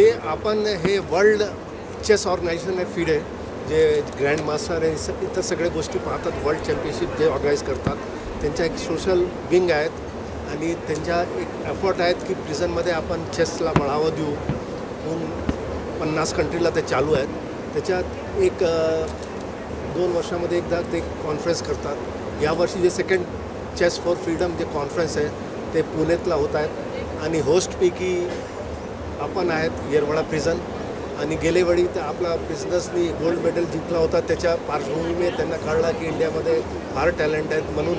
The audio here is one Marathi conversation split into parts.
ते आपण हे वर्ल्ड चेस ऑर्गनायझेशन आहे फिडे जे ग्रँड मास्टर आहे स- इतर सगळ्या गोष्टी पाहतात वर्ल्ड चॅम्पियनशिप जे ऑर्गनाईज करतात. त्यांच्या एक सोशल विंग आहेत आणि त्यांच्या एक एफर्ट आहेत की प्रिझनमध्ये आपण चेसला बढावा देऊ. म्हणून पन्नास कंट्रीला ते चालू आहेत. त्याच्यात एक दोन वर्षामध्ये एकदा ते कॉन्फरन्स करतात. यावर्षी जे सेकंड चेस फॉर फ्रीडम जे कॉन्फरन्स आहे ते पुण्यातला होत आहेत. आणि होस्टपैकी आपण आहेत येरवडा प्रिझन आणि गेलेवेळी तर आपला बिझनेसनी गोल्ड मेडल जिंकला होता. त्याच्या पार्श्वभूमीने त्यांना कळलं की इंडियामध्ये फार टॅलेंट आहेत म्हणून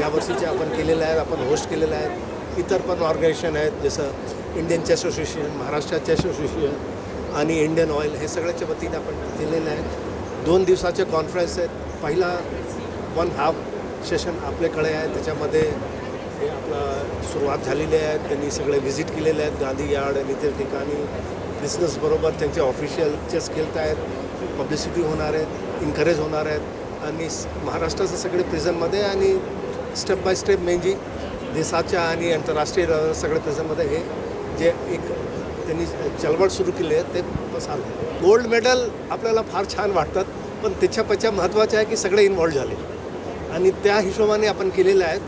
यावर्षीचे आपण केलेले आहेत आपण होस्ट केलेले आहेत. इतर पण ऑर्गनायझेशन आहेत जसं Indian chess association Maharashtra chess association आणि इंडियन ऑइल हे सगळ्याच्या वतीने आपण केलेलं आहे दोन दिवसाचे कॉन्फरन्स आहेत. पहिला वन हाफ सेशन आपल्याकडे आहे. त्याच्यामध्ये हे आपला सुरुवात झालेली आहे. त्यांनी सगळे व्हिजिट केलेले आहेत. गांधी यार्ड आणि इतर ठिकाणी. बिझनेसबरोबर त्यांचे ऑफिशियल चेस खेळत आहेत. पब्लिसिटी होणार आहेत इन्करेज होणार आहेत. आणि महाराष्ट्राचे महाराष्ट्राचं सगळे प्रिझनमध्ये आणि स्टेप बाय स्टेप म्हणजे देशाच्या आणि आंतरराष्ट्रीय सगळ्या प्रिझनमध्ये हे जे एक त्यांनी चळवळ सुरू केली आहे ते पसार गोल्ड मेडल आपल्याला फार छान वाटतात पण त्याच्यापेक्षा महत्त्वाचं आहे की सगळे इन्वॉल्व झाले. आणि त्या हिशोबाने आपण केलेलं आहेत.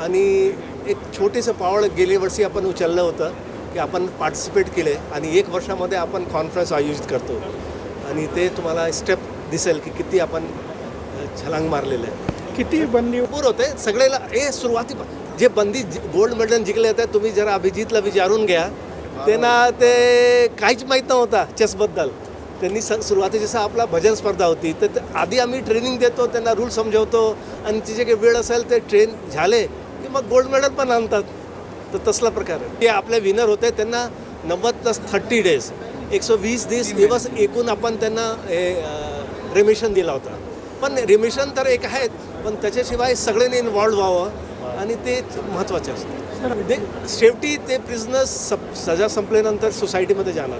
आणि एक छोटेसं पावळ गेल्या वर्षी आपण उचललं होतं की आपण पार्टिसिपेट केले आणि एक वर्षामध्ये आपण कॉन्फरन्स आयोजित करतो. आणि ते तुम्हाला स्टेप दिसेल की किती आपण छलांग मारलेलं आहे. किती बंदी? भरपूर होते. सगळेला हे सुरुवाती जे बंदी गोल्ड मेडल जिंकले होते तुम्ही जरा अभिजितला विचारून घ्या. त्यांना ते काहीच माहीत नव्हता चेसबद्दल त्यांनी स सुरुवाती जसं आपला भजन स्पर्धा होती तर ते- आधी आम्ही ट्रेनिंग देतो त्यांना रूल समजवतो. आणि तिचे काही वेळ असेल ते ट्रेन झाले. मग गोल्ड मेडल पण आणतात. तर तसला प्रकार आहे. ते आपले विनर होते त्यांना नव्वद प्लस थर्टी डेज एकशे वीस दिवस दिवस एकूण आपण त्यांना हे रेमिशन दिला होता. पण रिमिशन तर एक आहेत पण त्याच्याशिवाय सगळ्यांनी इन्वॉल्व व्हावं आणि ते महत्त्वाचे असतं. ते शेवटी ते बिझनेस सप सजा संपल्यानंतर सोसायटीमध्ये जाणार.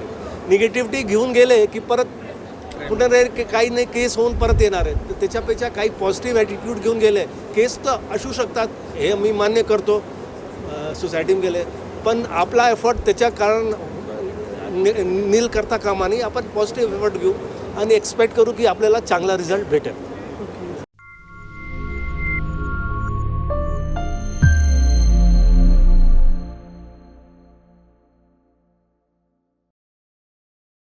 निगेटिव्हिटी घेऊन गेले की परत पुन्हा की काही नाही केस होऊन परत येणार आहेत. तर त्याच्यापेक्षा काही पॉझिटिव्ह ॲटिट्यूड घेऊन गेले. केस तर असू शकतात हे मी मान्य करतो सोसायटीत गेले. पण आपला एफर्ट त्याच्या कारण नि- नील करता कामा आपण पॉझिटिव्ह एफर्ट घेऊ आणि एक्सपेक्ट करू की आपल्याला चांगला रिझल्ट भेटेल.